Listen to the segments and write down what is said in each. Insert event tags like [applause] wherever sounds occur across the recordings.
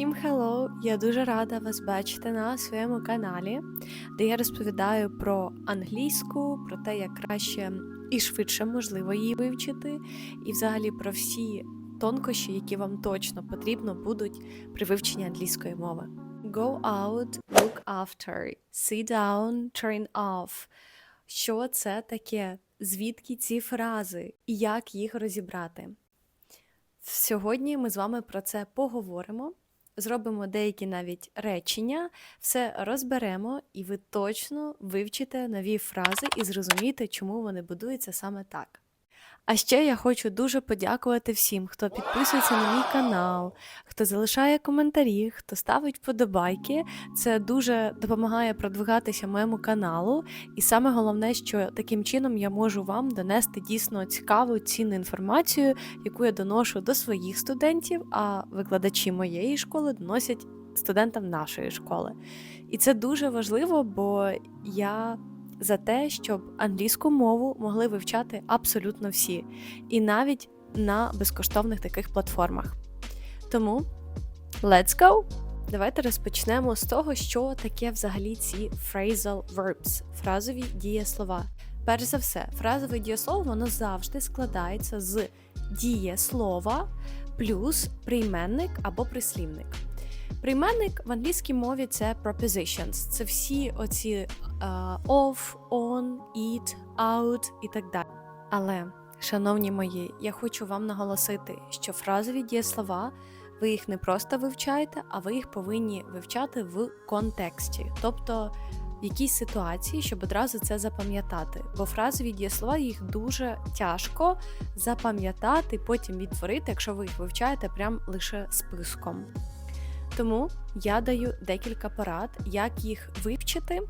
Всім hello! Я дуже рада вас бачити на своєму каналі, де я розповідаю про англійську, про те, як краще і швидше можливо її вивчити, і взагалі про всі тонкощі, які вам точно потрібно будуть при вивченні англійської мови. Go out, look after, sit down, turn off. Що це таке? Звідки ці фрази і як їх розібрати? Сьогодні ми з вами про це поговоримо, зробимо деякі навіть речення, все розберемо, і ви точно вивчите нові фрази і зрозумієте, чому вони будуються саме так. А ще я хочу дуже подякувати всім, хто підписується на мій канал, хто залишає коментарі, хто ставить вподобайки. Це дуже допомагає продвигатися моєму каналу. І саме головне, що таким чином я можу вам донести дійсно цікаву, цінну інформацію, яку я доношу до своїх студентів, а викладачі моєї школи доносять студентам нашої школи. І це дуже важливо, бо я за те, щоб англійську мову могли вивчати абсолютно всі, і навіть на безкоштовних таких платформах. Тому let's go! Давайте розпочнемо з того, що таке взагалі ці phrasal verbs, фразові дієслова. Перш за все, фразове дієслово воно завжди складається з дієслова плюс прийменник або прислівник. Прийменник в англійській мові це prepositions. Це всі оці off, on, it, out і так далі. Але, шановні мої, я хочу вам наголосити, що фразові дієслова ви їх не просто вивчаєте, а ви їх повинні вивчати в контексті, тобто в якійсь ситуації, щоб одразу це запам'ятати. Бо фразові дієслова їх дуже тяжко запам'ятати, потім відтворити, якщо ви їх вивчаєте прям лише списком. Тому я даю декілька порад, як їх вивчити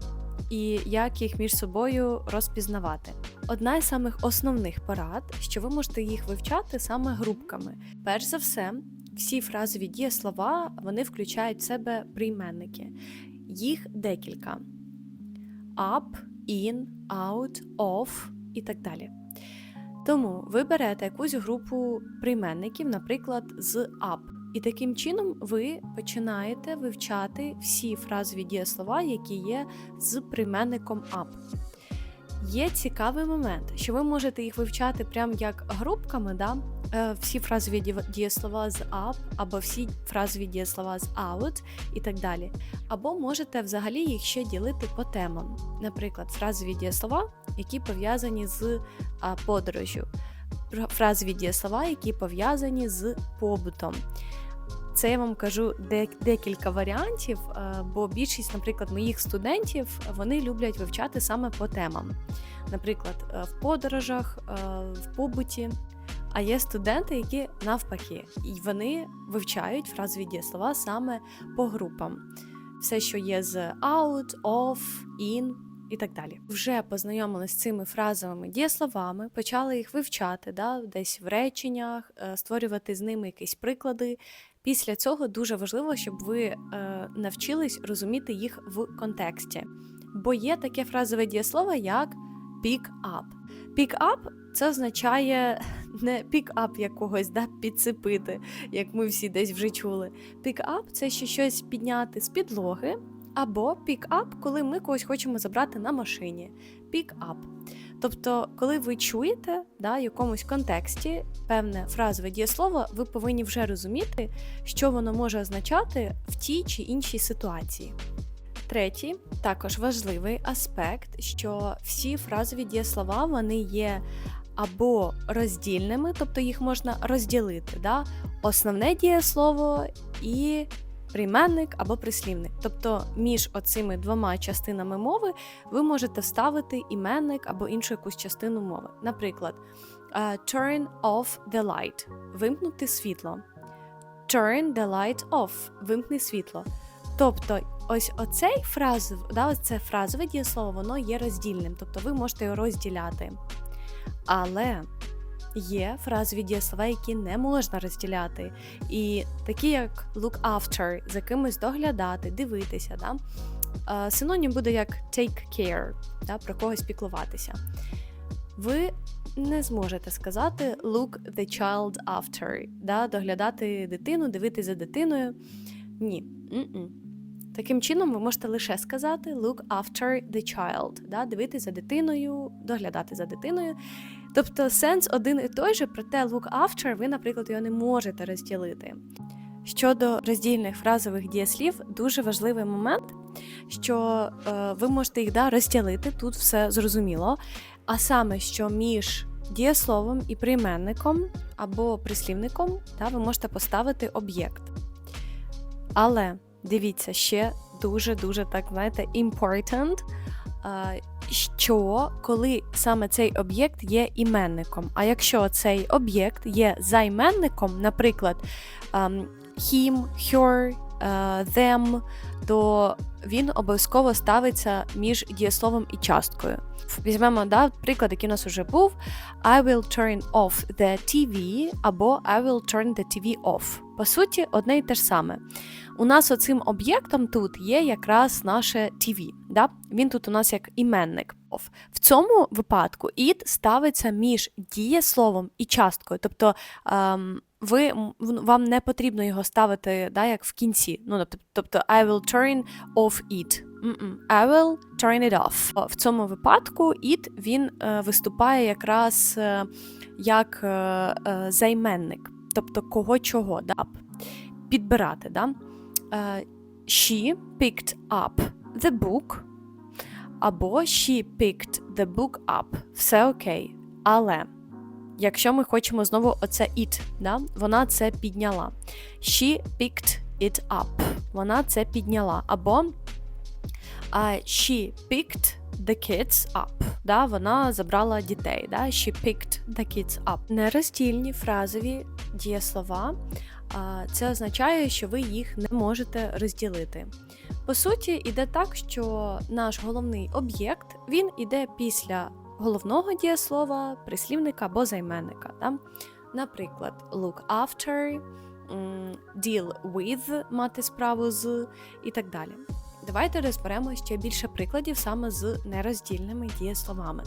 і як їх між собою розпізнавати. Одна із самих основних порад, що ви можете їх вивчати саме групками. Перш за все, всі фразові дієслова вони включають в себе прийменники. Їх декілька: up, in, out, off і так далі. Тому ви берете якусь групу прийменників, наприклад, з up. І таким чином ви починаєте вивчати всі фразові дієслова, які є з прийменником up. Є цікавий момент, що ви можете їх вивчати прям як групками, да? всі фразові дієслова з up, або всі фразові дієслова з out і так далі. Або можете взагалі їх ще ділити по темам. Наприклад, фразові дієслова, які пов'язані з подорожю, фразові дієслова, які пов'язані з побутом. Це я вам кажу декілька варіантів, бо більшість, наприклад, моїх студентів вони люблять вивчати саме по темам. Наприклад, в подорожах, в побуті. А є студенти, які навпаки, і вони вивчають фразові дієслова саме по групам. Все, що є з out, off, in і так далі. Вже познайомилися з цими фразовими дієсловами, почали їх вивчати, да, десь в реченнях, створювати з ними якісь приклади. Після цього дуже важливо, щоб ви е, навчились розуміти їх в контексті. Бо є таке фразове дієслово, як pick up. Pick up це означає [laughs] не up якогось, да, підцепити, як ми всі десь вже чули. Up – це ще щось підняти з підлоги, або up, коли ми когось хочемо забрати на машині. Up. Тобто, коли ви чуєте да, в якомусь контексті певне фразове дієслово, ви повинні вже розуміти, що воно може означати в тій чи іншій ситуації. Третій, також важливий аспект, що всі фразові дієслова вони є або роздільними, тобто їх можна розділити, да? основне дієслово і прийменник або прислівник. Тобто між оцими двома частинами мови ви можете вставити іменник або іншу якусь частину мови. Наприклад, turn off the light вимкнути світло. Turn the light off вимкни світло. Тобто, ось оцей фраз, да, ось це фразове дієслово, воно є роздільним, тобто ви можете його розділяти. Але є фразові дієслова, які не можна розділяти. І такі, як look after, за кимось доглядати, дивитися. Да? Синонім буде як take care, да, про когось піклуватися. Ви не зможете сказати look the child after, да, доглядати дитину, дивитися за дитиною. Ні. М-м. Таким чином, ви можете лише сказати look after the child, да? дивитися за дитиною, доглядати за дитиною. Тобто сенс один і той же, проте look after ви, наприклад, його не можете розділити. Щодо роздільних фразових дієслів, дуже важливий момент, що е, ви можете їх да, розділити, тут все зрозуміло. А саме, що між дієсловом і прийменником або прислівником да, ви можете поставити об'єкт. Але дивіться, ще дуже-дуже так, знаєте, important, е, що коли саме цей об'єкт є іменником. А якщо цей об'єкт є займенником, наприклад, ем, him, her, them, то він обов'язково ставиться між дієсловом і часткою. Візьмемо да, приклад, який у нас вже був: I will turn off the TV або I will turn the TV off. По суті, одне і те ж саме. У нас оцим об'єктом тут є якраз наше TV. Да? Він тут у нас як іменник. В цьому випадку it ставиться між дієсловом і часткою. Тобто ем, ви, вам не потрібно його ставити да, як в кінці. Ну, тобто, тобто I will turn off it. М-м. I will turn it off. В цьому випадку it він е, виступає якраз е, як е, е, займенник, тобто кого чого, да? підбирати. Да? Е, she picked up the book, або she picked the book up. Все окей. Але якщо ми хочемо знову оце it, да? вона це підняла. She picked it up. Вона це підняла. Або а, she picked the kids up. Да? Вона забрала дітей. Да? She picked the kids up. Нероздільні фразові дієслова. Це означає, що ви їх не можете розділити. По суті, іде так, що наш головний об'єкт він іде після головного дієслова, прислівника або займенника. Да? Наприклад, look after, deal with, мати справу з і так далі. Давайте розберемо ще більше прикладів саме з нероздільними дієсловами.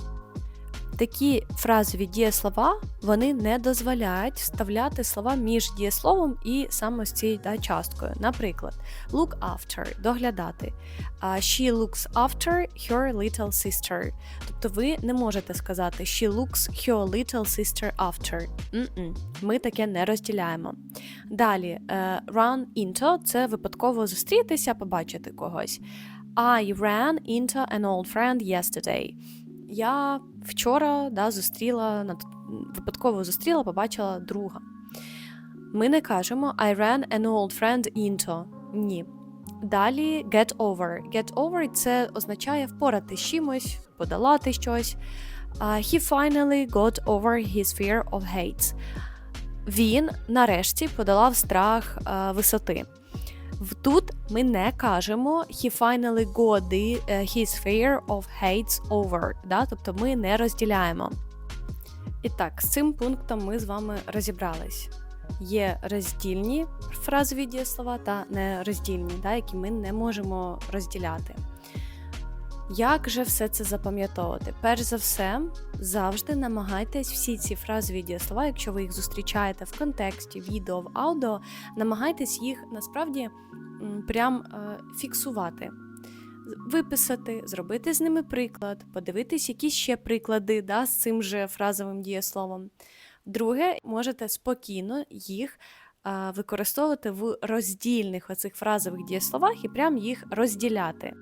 Такі фразові дієслова вони не дозволяють вставляти слова між дієсловом і саме з цією да, часткою. Наприклад, look after доглядати. She looks after her little sister. Тобто ви не можете сказати she looks her little sister after. М-м, Ми таке не розділяємо. Далі, е, run into це випадково зустрітися, побачити когось. I ran into an old friend yesterday. Я вчора да, зустріла, випадково зустріла, побачила друга. Ми не кажемо I ran an old friend into. Ні. Далі get over. Get over це означає впорати з чимось, подолати щось. А, he finally got over his fear of heights. Він нарешті подолав страх а, висоти. Тут ми не кажемо he finally got the, е, his fear of hates over. Да? Тобто ми не розділяємо. І так, з цим пунктом ми з вами розібрались. Є роздільні фразові дієслова та нероздільні, да, які ми не можемо розділяти. Як же все це запам'ятовувати? Перш за все, завжди намагайтесь всі ці фразові дієслова, якщо ви їх зустрічаєте в контексті, відео, в аудіо, намагайтесь їх насправді прям е, фіксувати. Виписати, зробити з ними приклад, подивитись якісь ще приклади да, з цим же фразовим дієсловом. Друге, можете спокійно їх а, використовувати в роздільних оцих фразових дієсловах і прям їх розділяти.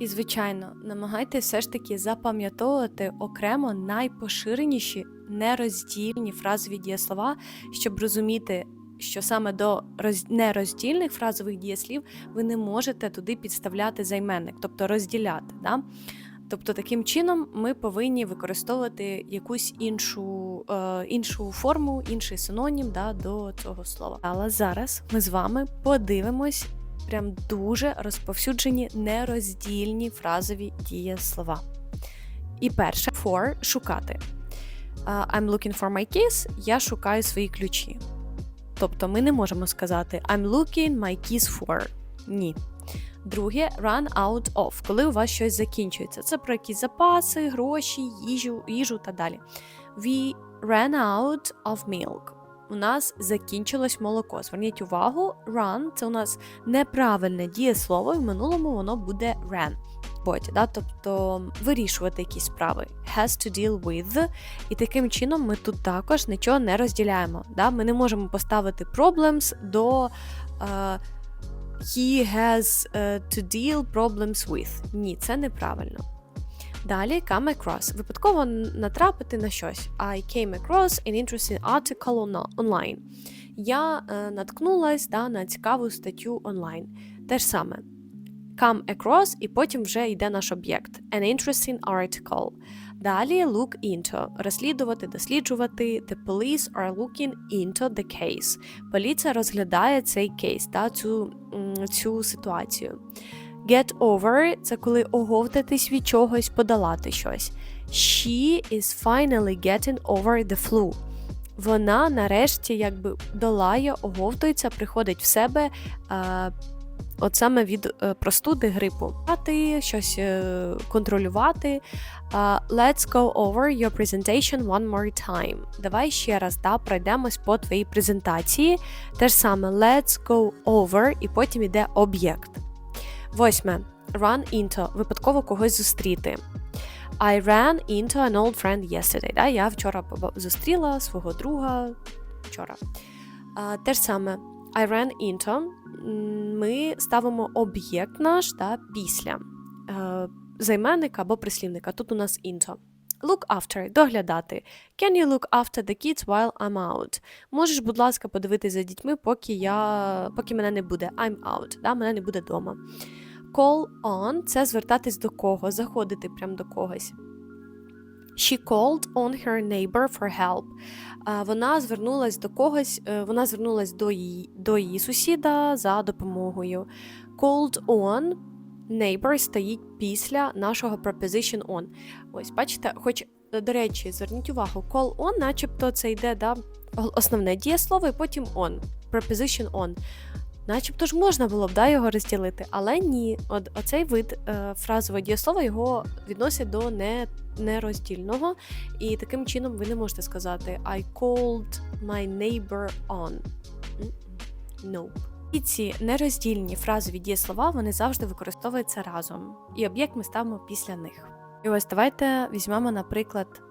І, звичайно, намагайтеся все ж таки запам'ятовувати окремо найпоширеніші нероздільні фразові дієслова, щоб розуміти, що саме до роз... нероздільних фразових дієслів ви не можете туди підставляти займенник, тобто розділяти. Да? Тобто, таким чином ми повинні використовувати якусь іншу, е, іншу форму, інший синонім да, до цього слова. Але зараз ми з вами подивимось прям дуже розповсюджені нероздільні фразові дієслова. І перше for шукати. I'm looking for my keys, я шукаю свої ключі. Тобто ми не можемо сказати I'm looking my keys for. Ні. Друге run out of, коли у вас щось закінчується. Це про якісь запаси, гроші, їжу, їжу та далі. We ran out of milk. У нас закінчилось молоко. Зверніть увагу, run це у нас неправильне дієслово, і в минулому воно буде ran. Боті, да? тобто вирішувати якісь справи. Has to deal with. І таким чином ми тут також нічого не розділяємо. Да? Ми не можемо поставити problems до е, he has е, to deal problems with. Ні, це неправильно. Далі come across. Випадково натрапити на щось. I came across an interesting article on- online. Я е, наткнулась да, на цікаву статтю онлайн. Те ж саме. Come across, і потім вже йде наш об'єкт. An interesting article. Далі look into. Розслідувати, досліджувати. The police are looking into the case. Поліція розглядає цей кейс, да, цю, цю ситуацію. Get over це коли оговтатись від чогось, подолати щось. She is finally getting over the flu. Вона нарешті якби долає, оговтується, приходить в себе. Е, От саме від е, простуди грипу. Мати, щось е, контролювати. Е, let's go over your presentation one more time. Давай ще раз да, пройдемось по твоїй презентації. Те ж саме let's go over, і потім йде об'єкт. Восьме. Run into. Випадково когось зустріти. I ran into an old friend yesterday. Да? Я вчора зустріла свого друга вчора. А, те ж саме. I ran into. Ми ставимо об'єкт наш да, після е, займенника або прислівника. Тут у нас into. Look after доглядати. Can you look after the kids while I'm out? Можеш, будь ласка, подивитись за дітьми, поки я поки мене не буде. I'm out. Да? Мене не буде вдома. Call on це звертатись до кого, заходити прямо до когось. She called on her neighbor for help. Вона звернулась до когось, е, вона звернулась до її, до її сусіда за допомогою. Called on neighbor стоїть після нашого preposition on. Ось, бачите, хоч, е, до речі, зверніть увагу, call on, начебто це йде да, основне дієслово, і потім on. Preposition on. Начебто ж можна було б да, його розділити, але ні. От, оцей вид е, фразового дієслова його відносять до не, нероздільного, і таким чином ви не можете сказати I called my neighbor on. Nope. І ці нероздільні фразові дієслова вони завжди використовуються разом, і об'єкт ми ставимо після них. І ось давайте візьмемо, наприклад,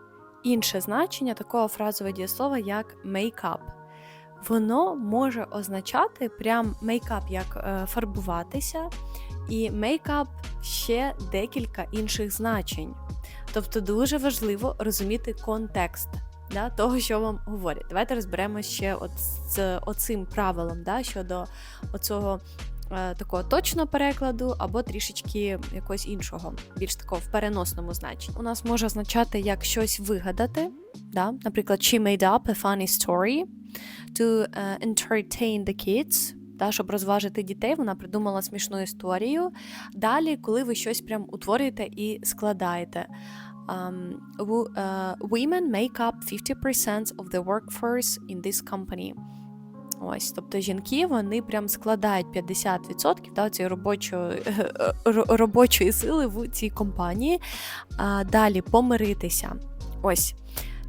інше значення такого фразового дієслова, як make up воно може означати прям мейкап як е, фарбуватися, і мейкап ще декілька інших значень. Тобто дуже важливо розуміти контекст да, того, що вам говорять. Давайте розберемося ще от з оцим правилом да, щодо оцього такого точного перекладу або трішечки якогось іншого, більш такого в переносному значенні. У нас може означати як щось вигадати. Да? Наприклад, she made up a funny story to uh, entertain the kids. Та, щоб розважити дітей, вона придумала смішну історію. Далі, коли ви щось прям утворюєте і складаєте. Um, wo- women make up 50% of the workforce in this company. Ось, тобто жінки вони прям складають 50% да, цієї робочої, [laughs] робочої сили в цій компанії. А, далі помиритися. Ось.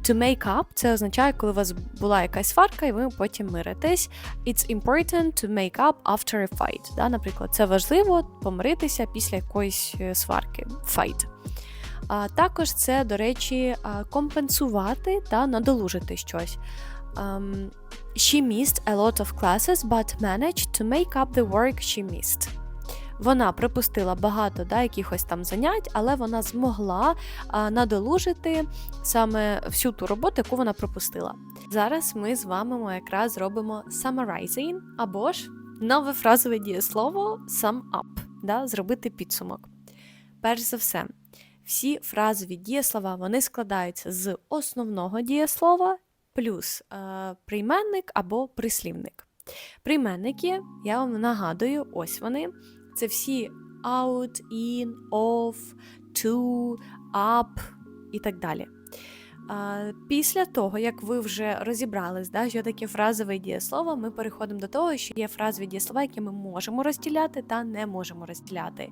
To make up це означає, коли у вас була якась сварка, і ви потім миритесь. It's important to make up after a fight. Да? Наприклад, це важливо помиритися після якоїсь е, сварки. Fight. А також це, до речі, компенсувати та надолужити щось. Um, she missed a lot of classes, but managed to make up the work she missed. Вона припустила багато да, якихось там занять, але вона змогла а, надолужити саме всю ту роботу, яку вона пропустила. Зараз ми з вами якраз зробимо summarizing, або ж нове фразове дієслово sum up, да, зробити підсумок. Перш за все, всі фразові дієслова вони складаються з основного дієслова плюс е, прийменник або прислівник. Прийменники, я вам нагадую, ось вони. Це всі out, in, off, to, up і так далі. Після того, як ви вже розібрались, да, що таке фразове дієслово, ми переходимо до того, що є фразові дієслова, які ми можемо розділяти та не можемо розділяти.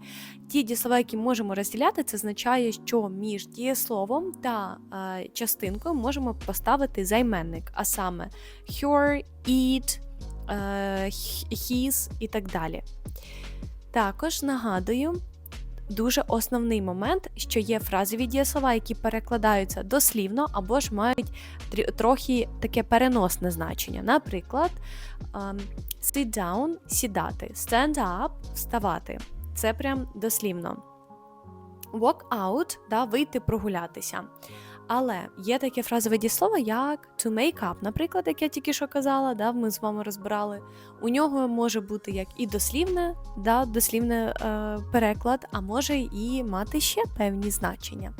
Ті дієслова, які можемо розділяти, це означає, що між дієсловом та а, частинкою можемо поставити займенник, а саме her, it, е, his і так далі. Також нагадую, дуже основний момент, що є фразові дієслова, які перекладаються дослівно або ж мають трохи таке переносне значення. Наприклад, ем, sit down сідати, stand up вставати. Це прям дослівно. Walk out да, вийти прогулятися. Але є таке фразове дієслово, як to make up, наприклад, як я тільки що казала, да, ми з вами розбирали. У нього може бути як і дослівне, да, дослівне е, переклад, а може і мати ще певні значення.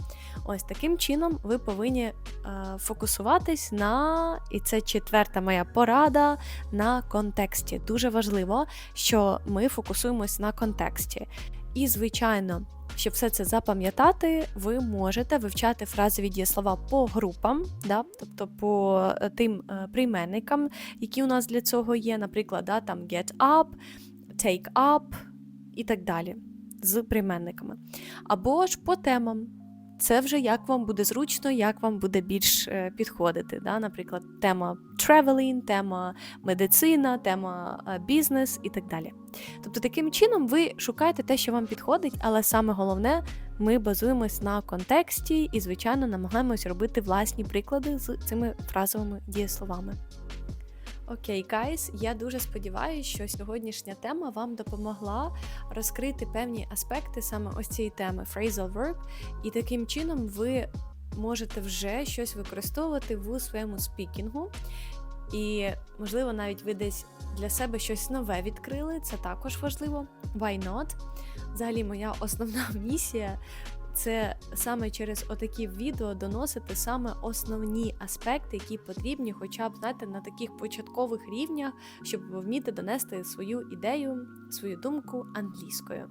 Ось таким чином ви повинні е, фокусуватись на, і це четверта моя порада, на контексті. Дуже важливо, що ми фокусуємось на контексті. І, звичайно, щоб все це запам'ятати, ви можете вивчати фразові дієслова по групам, да? тобто по е, тим е, прийменникам, які у нас для цього є, наприклад, да, там get up, take up і так далі з прийменниками. Або ж по темам. Це вже як вам буде зручно, як вам буде більш е, підходити. Да? Наприклад, тема traveling, тема медицина, тема е, бізнес і так далі. Тобто, таким чином ви шукаєте те, що вам підходить, але саме головне, ми базуємось на контексті і, звичайно, намагаємось робити власні приклади з цими фразовими дієсловами. Окей, гайс, я дуже сподіваюся, що сьогоднішня тема вам допомогла розкрити певні аспекти саме ось цієї теми phrasal verb, і таким чином ви можете вже щось використовувати в своєму спікінгу. І, можливо, навіть ви десь для себе щось нове відкрили, це також важливо. Why not? Взагалі, моя основна [laughs] місія це саме через отакі відео доносити саме основні аспекти, які потрібні, хоча б знаєте, на таких початкових рівнях, щоб вміти донести свою ідею, свою думку англійською.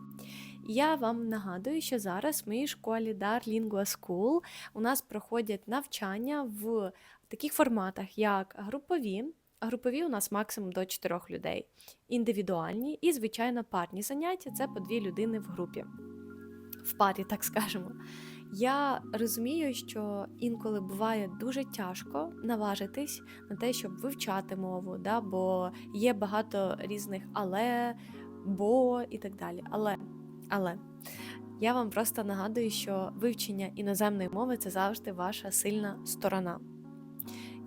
Я вам нагадую, що зараз в моїй школі Dar Lingua School у нас проходять навчання в таких форматах, як групові. Групові у нас максимум до 4 людей, індивідуальні і, звичайно, парні заняття це по дві людини в групі в парі, так скажемо. Я розумію, що інколи буває дуже тяжко наважитись на те, щоб вивчати мову, да, бо є багато різних але, бо і так далі. Але, але я вам просто нагадую, що вивчення іноземної мови це завжди ваша сильна сторона.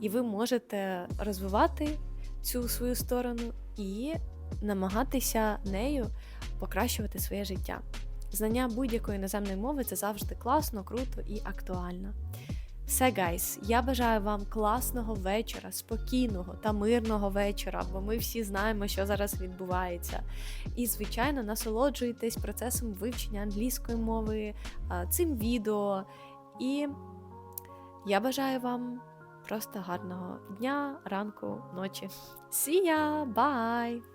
І ви можете розвивати цю свою сторону і намагатися нею покращувати своє життя. Знання будь-якої іноземної мови це завжди класно, круто і актуально. Все, гайс, я бажаю вам класного вечора, спокійного та мирного вечора, бо ми всі знаємо, що зараз відбувається. І, звичайно, насолоджуйтесь процесом вивчення англійської мови, цим відео. І я бажаю вам просто гарного дня, ранку, ночі. See ya! Bye!